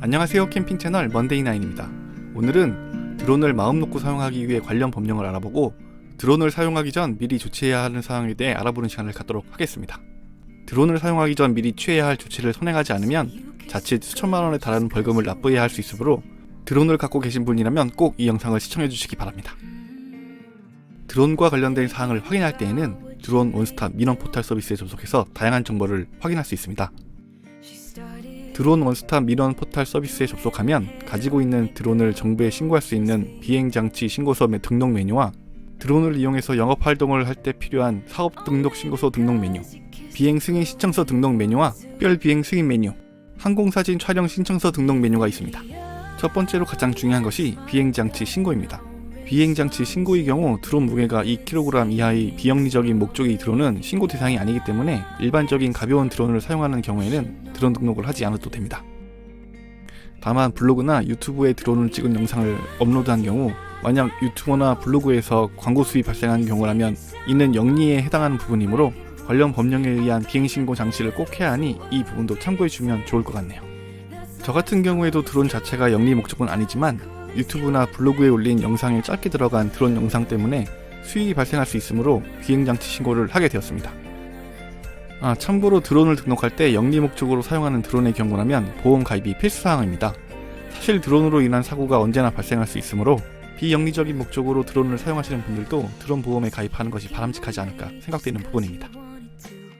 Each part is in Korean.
안녕하세요 캠핑 채널 먼데이나인입니다. 오늘은 드론을 마음 놓고 사용하기 위해 관련 법령을 알아보고 드론을 사용하기 전 미리 조치해야 하는 사항에 대해 알아보는 시간을 갖도록 하겠습니다. 드론을 사용하기 전 미리 취해야 할 조치를 선행하지 않으면 자칫 수천만 원에 달하는 벌금을 납부해야 할 수 있으므로 드론을 갖고 계신 분이라면 꼭 이 영상을 시청해 주시기 바랍니다. 드론과 관련된 사항을 확인할 때에는 드론 원스톱 민원 포털 서비스에 접속해서 다양한 정보를 확인할 수 있습니다. 드론 원스톱 민원 포털 서비스에 접속하면 가지고 있는 드론을 정부에 신고할 수 있는 비행장치 신고서 매- 등록 메뉴와 드론을 이용해서 영업 활동을 할 때 필요한 사업 등록 신고서 등록 메뉴, 비행 승인 신청서 등록 메뉴와 특별 비행 승인 메뉴, 항공사진 촬영 신청서 등록 메뉴가 있습니다. 첫 번째로 가장 중요한 것이 비행장치 신고입니다. 비행장치 신고의 경우 드론 무게가 2kg 이하의 비영리적인 목적의 드론은 신고 대상이 아니기 때문에 일반적인 가벼운 드론을 사용하는 경우에는 드론 등록을 하지 않아도 됩니다. 다만 블로그나 유튜브에 드론을 찍은 영상을 업로드한 경우 만약 유튜버나 블로그에서 광고 수입 발생한 경우라면 이는 영리에 해당하는 부분이므로 관련 법령에 의한 비행신고 장치를 꼭 해야 하니 이 부분도 참고해 주면 좋을 것 같네요. 저 같은 경우에도 드론 자체가 영리 목적은 아니지만 유튜브나 블로그에 올린 영상에 짧게 들어간 드론 영상 때문에 수익이 발생할 수 있으므로 비행장치 신고를 하게 되었습니다. 아, 참고로 드론을 등록할 때 영리 목적으로 사용하는 드론의 경우라면 보험 가입이 필수사항입니다. 사실 드론으로 인한 사고가 언제나 발생할 수 있으므로 비영리적인 목적으로 드론을 사용하시는 분들도 드론 보험에 가입하는 것이 바람직하지 않을까 생각되는 부분입니다.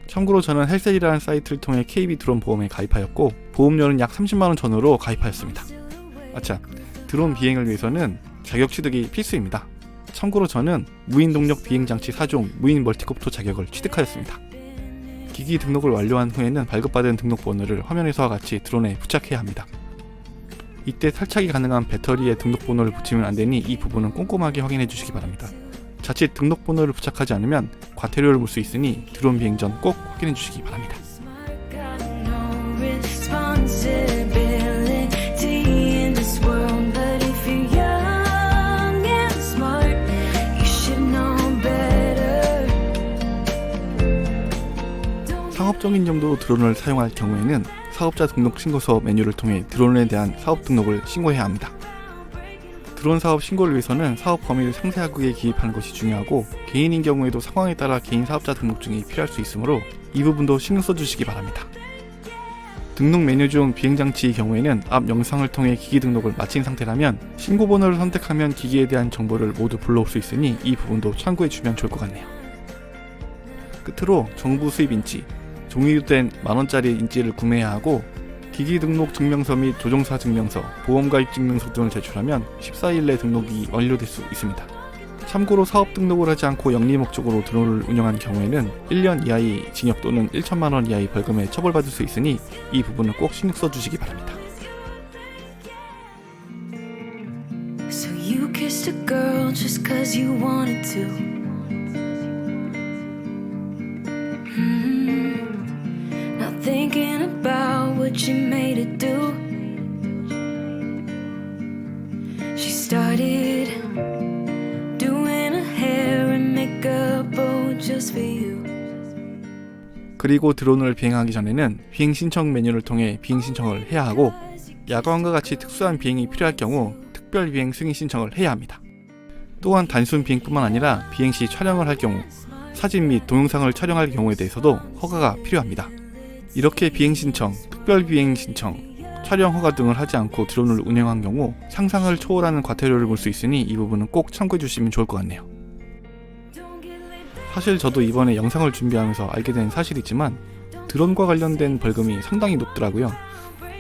참고로 저는 헬셀이라는 사이트를 통해 KB 드론 보험에 가입하였고 보험료는 약 30만원 전후로 가입하였습니다. 아차, 드론 비행을 위해서는 자격 취득이 필수입니다. 참고로 저는 무인 동력 비행 장치 4종 무인 멀티콥터 자격을 취득하였습니다. 기기 등록을 완료한 후에는 발급받은 등록 번호를 화면에서와 같이 드론에 부착해야 합니다. 이때 탈착이 가능한 배터리에 등록 번호를 붙이면 안 되니 이 부분은 꼼꼼하게 확인해 주시기 바랍니다. 자칫 등록 번호를 부착하지 않으면 과태료를 물 수 있으니 드론 비행 전 꼭 확인해 주시기 바랍니다. 상업적인 용도로 드론을 사용할 경우에는 사업자 등록 신고서 메뉴를 통해 드론에 대한 사업 등록을 신고해야 합니다. 드론 사업 신고를 위해서는 사업 범위를 상세하게 기입하는 것이 중요하고 개인인 경우에도 상황에 따라 개인 사업자 등록증이 필요할 수 있으므로 이 부분도 신경 써주시기 바랍니다. 등록 메뉴 중 비행장치의 경우에는 앞 영상을 통해 기기 등록을 마친 상태라면 신고 번호를 선택하면 기기에 대한 정보를 모두 불러올 수 있으니 이 부분도 참고해주면 좋을 것 같네요. 끝으로 정부 수입 인지, 종이로 된 만원짜리 인지를 구매해야 하고 기기 등록 증명서 및 조종사 증명서, 보험가입 증명서 등을 제출하면 14일 내 등록이 완료될 수 있습니다. 참고로 사업 등록을 하지 않고 영리 목적으로 드론을 운영한 경우에는 1년 이하의 징역 또는 1천만 원 이하의 벌금에 처벌받을 수 있으니 이 부분은 꼭 신경 써주시기 바랍니다. So you made it do. She started doing hair and makeup, oh, just for you. 그리고 드론을 비행하기 전에는 비행 신청 메뉴를 통해 비행 신청을 해야 하고 야광과 같이 특수한 비행이 필요할 경우 특별 비행 승인 신청을 해야 합니다. 또한 단순 비행뿐만 아니라 비행 시 촬영을 할 경우 사진 및 동영상을 촬영할 경우에 대해서도 허가가 필요합니다. 이렇게 비행 신청, 특별 비행 신청, 촬영 허가 등을 하지 않고 드론을 운영한 경우 상상을 초월하는 과태료를 물수 있으니 이 부분은 꼭 참고해 주시면 좋을 것 같네요. 사실 저도 이번에 영상을 준비하면서 알게 된 사실이지만 드론과 관련된 벌금이 상당히 높더라고요.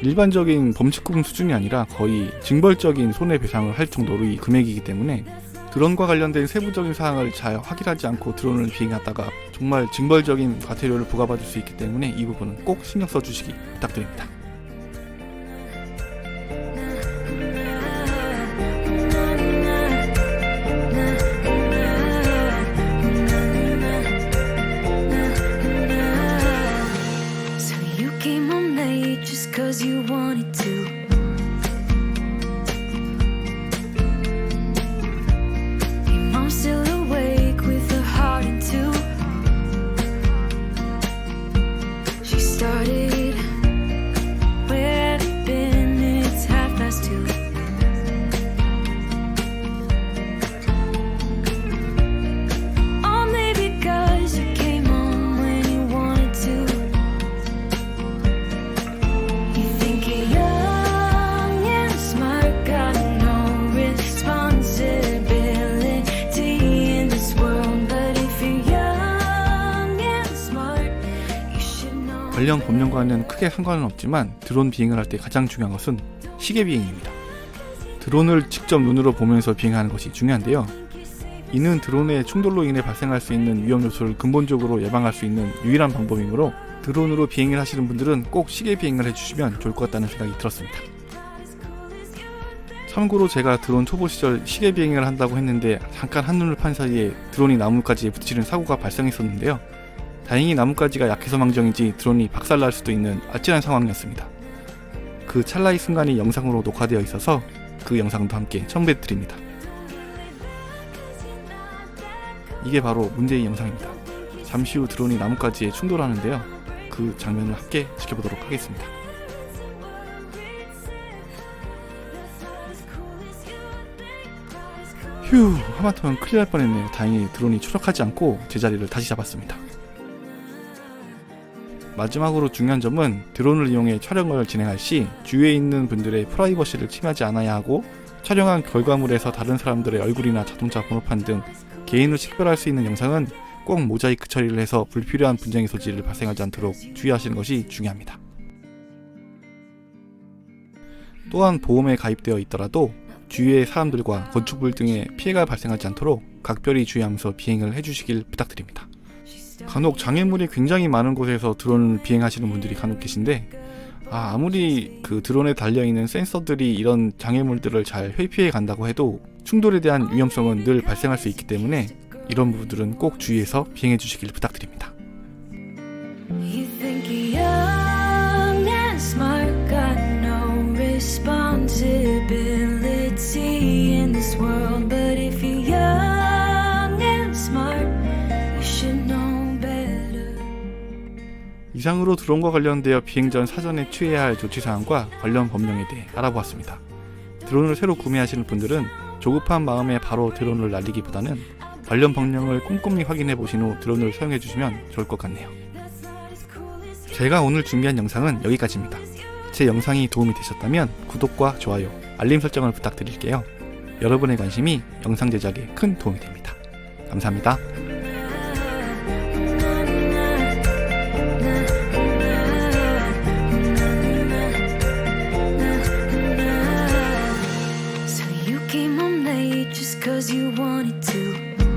일반적인 범칙금 수준이 아니라 거의 징벌적인 손해배상을 할 정도로 이 금액이기 때문에 드론과 관련된 세부적인 사항을 잘 확인하지 않고 드론을 비행하다가 정말 징벌적인 과태료를 부과받을 수 있기 때문에 이 부분은 꼭 신경 써 주시기 부탁드립니다. 관련 법령과는 크게 상관은 없지만 드론 비행을 할 때 가장 중요한 것은 시계 비행입니다. 드론을 직접 눈으로 보면서 비행하는 것이 중요한데요. 이는 드론의 충돌로 인해 발생할 수 있는 위험 요소를 근본적으로 예방할 수 있는 유일한 방법이므로 드론으로 비행을 하시는 분들은 꼭 시계 비행을 해주시면 좋을 것 같다는 생각이 들었습니다. 참고로 제가 드론 초보 시절 시계 비행을 한다고 했는데 잠깐 한눈을 판 사이에 드론이 나무까지에 부딪히는 사고가 발생했었는데요. 다행히 나뭇가지가 약해서 망정인지 드론이 박살날 수도 있는 아찔한 상황이었습니다. 그 찰나의 순간이 영상으로 녹화되어 있어서 그 영상도 함께 첨부해 드립니다. 이게 바로 문제의 영상입니다. 잠시 후 드론이 나뭇가지에 충돌하는데요. 그 장면을 함께 지켜보도록 하겠습니다. 휴, 하마터면 큰일 날 뻔했네요. 다행히 드론이 추락하지 않고 제자리를 다시 잡았습니다. 마지막으로 중요한 점은 드론을 이용해 촬영을 진행할 시 주위에 있는 분들의 프라이버시를 침해하지 않아야 하고 촬영한 결과물에서 다른 사람들의 얼굴이나 자동차 번호판 등 개인을 식별할 수 있는 영상은 꼭 모자이크 처리를 해서 불필요한 분쟁의 소지를 발생하지 않도록 주의하시는 것이 중요합니다. 또한 보험에 가입되어 있더라도 주위의 사람들과 건축물 등의 피해가 발생하지 않도록 각별히 주의하면서 비행을 해주시길 부탁드립니다. 간혹 장애물이 굉장히 많은 곳에서 드론을 비행하시는 분들이 간혹 계신데 아, 아무리 그 드론에 달려 있는 센서들이 이런 장애물들을 잘 회피해 간다고 해도 충돌에 대한 위험성은 늘 발생할 수 있기 때문에 이런 부분들은 꼭 주의해서 비행해 주시길 부탁드립니다. 이상으로 드론과 관련되어 비행 전 사전에 취해야 할 조치 사항과 관련 법령에 대해 알아보았습니다. 드론을 새로 구매하시는 분들은 조급한 마음에 바로 드론을 날리기보다는 관련 법령을 꼼꼼히 확인해 보신 후 드론을 사용해 주시면 좋을 것 같네요. 제가 오늘 준비한 영상은 여기까지입니다. 제 영상이 도움이 되셨다면 구독과 좋아요, 알림 설정을 부탁드릴게요. 여러분의 관심이 영상 제작에 큰 도움이 됩니다. 감사합니다. Just cause you wanted to.